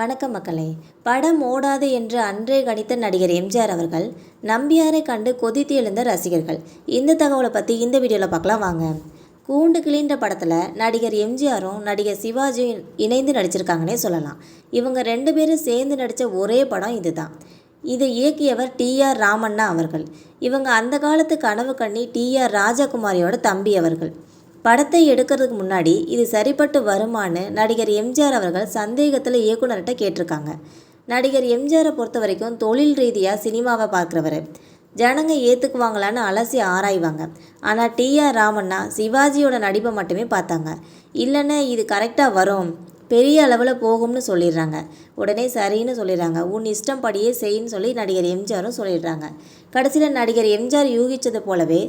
வணக்கம் மக்களே. படம் ஓடாது என்று அன்றே கணித்த நடிகர் எம்ஜிஆர் அவர்கள் நம்பியாரை கண்டு கொதித்து எழுந்த ரசிகர்கள். இந்த தகவலை பற்றி இந்த வீடியோவில் பார்க்கலாம் வாங்க. கூண்டு கிளீன்ற படத்தில் நடிகர் எம்ஜிஆரும் நடிகர் சிவாஜியும் இணைந்து நடிச்சிருக்காங்கன்னே சொல்லலாம். இவங்க ரெண்டு பேரும் சேர்ந்து நடித்த ஒரே படம் இதுதான். இதை இயக்கியவர் டிஆர் ராமண்ணா அவர்கள். இவங்க அந்த காலத்து கனவு கண்ணி டிஆர் ராஜகுமாரியோட தம்பி அவர்கள். படத்தை எடுக்கிறதுக்கு முன்னாடி இது சரிப்பட்டு வருமான்னு நடிகர் எம்ஜிஆர் அவர்கள் சந்தேகத்தில் இயக்குனர்கிட்ட கேட்டிருக்காங்க. நடிகர் எம்ஜிஆரை பொறுத்த வரைக்கும் தொழில் ரீதியாக சினிமாவை பார்க்குறவர். ஜனங்க ஏற்றுக்குவாங்களான்னு அலசி ஆராய்வாங்க. ஆனால் டிஆர் ராமண்ணா சிவாஜியோட நடிப்பை மட்டுமே பார்த்தாங்க. இல்லைன்னா இது கரெக்டாக வரும். பெரிய அளவில் போகும்னு சொல்லிடுறாங்க. உடனே சரின்னு சொல்லிடுறாங்க. உன் இஷ்டம் படியே செய்யின்னு சொல்லி நடிகர் எம்ஜிஆரும் சொல்லிடுறாங்க. கடைசியில் நடிகர் எம்ஜிஆர் யூகித்தது போலவே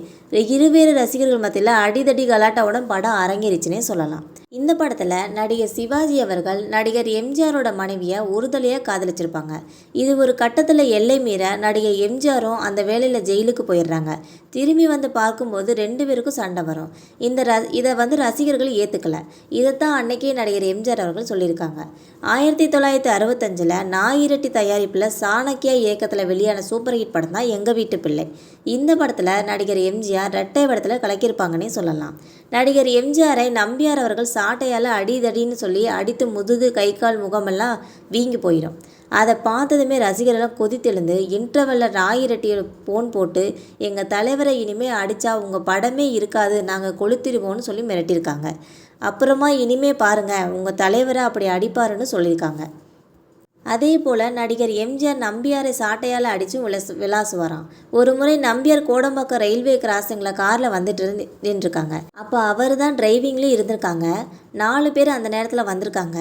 இருவேறு ரசிகர்கள் மத்தியில் அடிதடி கலாட்டாவுடன் படம் அரங்கேறிச்சுனே சொல்லலாம். இந்த படத்தில் நடிகர் சிவாஜி அவர்கள் நடிகர் எம்ஜிஆரோட மனைவியை ஒருதலையாக காதலிச்சிருப்பாங்க. இது ஒரு கட்டத்தில் எல்லை மீற நடிகர் எம்ஜிஆரும் அந்த வேலையில் ஜெயிலுக்கு போயிடுறாங்க. திரும்பி வந்து பார்க்கும்போது ரெண்டு பேருக்கும் சண்டை வரும். இந்த ர இதை வந்து ரசிகர்கள் ஏற்றுக்கல இதைத்தான் அன்னைக்கே நடிகர் எம்ஜிஆர் அவர்கள் சொல்லியிருக்காங்க. ஆயிரத்தி தொள்ளாயிரத்தி அறுபத்தஞ்சில் நாயிரட்டி தயாரிப்பில் சாணக்கியா இயக்கத்தில் வெளியான சூப்பர் ஹிட் படம் தான் எங்கள் வீட்டு பிள்ளை. இந்த படத்தில் நடிகர் எம்ஜிஆர் ரெட்டை படத்தில் கலக்கியிருப்பாங்கன்னே சொல்லலாம். நடிகர் எம்ஜிஆரை நம்பியார் அவர்கள் சாட்டையால் அடிதடின்னு சொல்லி அடித்து முதுகு கை கால் முகமெல்லாம் வீங்கி போயிடும் அதை பார்த்ததுமே ரசிகரெல்லாம் கொதித்தெழுந்து இன்டர்வெல்லில் ராயிரட்டியோட ஃபோன் போட்டு எங்கள் தலைவரை இனிமேல் அடித்தா உங்கள் படமே இருக்காது நாங்கள் கொளுத்திருவோம்னு சொல்லி மிரட்டியிருக்காங்க. அப்புறமா இனிமே பாருங்கள் உங்கள் தலைவரை அப்படி அடிப்பாருன்னு சொல்லியிருக்காங்க. அதே போல் நடிகர் எம்ஜிஆர் நம்பியாரை சாட்டையால் அடித்து விளஸ் விளாசுவாராம். ஒரு முறை நம்பியார் கோடம்பாக்கம் ரயில்வே கிராசிங்கில் காரில் வந்துட்டு இருந்து நின்றுருக்காங்க. அப்போ அவர் தான் டிரைவிங்லேயும் இருந்திருக்காங்க. நாலு பேர் அந்த நேரத்தில் வந்திருக்காங்க.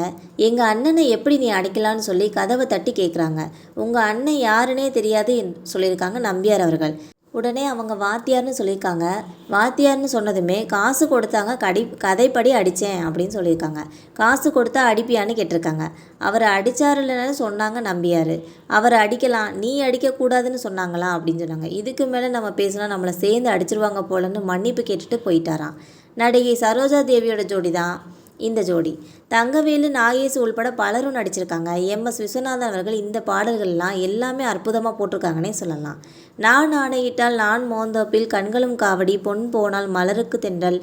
எங்கள் அண்ணனை எப்படி நீ அடிக்கலான்னு சொல்லி கதவை தட்டி கேட்குறாங்க உங்கள் அண்ணன் யாருன்னே தெரியாது சொல்லியிருக்காங்க நம்பியார் அவர்கள். உடனே அவங்க வாத்தியார்னு சொல்லியிருக்காங்க. வாத்தியார்னு சொன்னதுமே காசு கொடுத்தாங்க கடி கதைப்படி அடித்தேன் அப்படின்னு சொல்லியிருக்காங்க. காசு கொடுத்தா அடிப்பியான்னு கேட்டிருக்காங்க. அவரை இல்லைன்னு சொன்னாங்க நம்பியார். அவரை அடிக்கலாம் நீ அடிக்கக்கூடாதுன்னு சொன்னாங்களா? அப்படின்னு சொன்னாங்க. இதுக்கு மேலே நம்ம பேசினா நம்மளை சேர்ந்து அடிச்சிருவாங்க போலன்னு மன்னிப்பு கேட்டுட்டு போயிட்டாராம். நடிகை சரோஜா தேவியோட ஜோடி தான் இந்த ஜோடி. தங்கவேலு நாகேஷ் உள்பட பலரும் நடிச்சிருக்காங்க. எம். எஸ். விஸ்வநாதன் அவர்கள் இந்த பாடல்கள்லாம் எல்லாமே அற்புதமாக போட்டிருக்காங்கன்னே சொல்லலாம். நான் ஆணையிட்டால் நான் மோந்தப்பில் கண்களும் காவடி பொன் போனால் மலருக்கு தென்றல்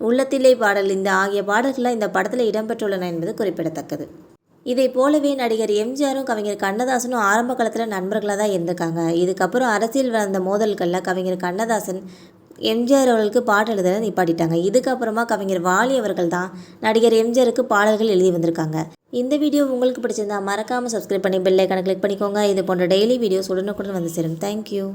உள்ளத்திலே பாடல் இந்த ஆகிய பாடல்கள்லாம் இந்த படத்தில் இடம்பெற்றுள்ளன என்பது குறிப்பிடத்தக்கது. இதை போலவே நடிகர் எம்ஜிஆரும் கவிஞர் கண்ணதாசனும் ஆரம்ப காலத்தில் நண்பர்களாக தான் இருந்திருக்காங்க. இதுக்கப்புறம் அரசியல் வளர்ந்த மோதல்களில் கவிஞர் கண்ணதாசன் எம்ஜிஆர் அவர்களுக்கு பாட்டு எழுத நிப்பாட்டிட்டாங்க. இதுக்கப்புறமா கவிஞர் வாலி அவர்கள் தான் நடிகர் எம்ஜிஆருக்கு பாடல்கள் எழுதி வந்திருக்காங்க. இந்த வீடியோ உங்களுக்கு பிடிச்சிருந்தா மறக்காமல் சப்ஸ்கிரைப் பண்ணி பெல்லைக்கான கிளிக் பண்ணிக்கோங்க. இது போன்ற டெய்லி வீடியோஸ் உடனுக்குடன் வந்து சேரும். தேங்க்யூ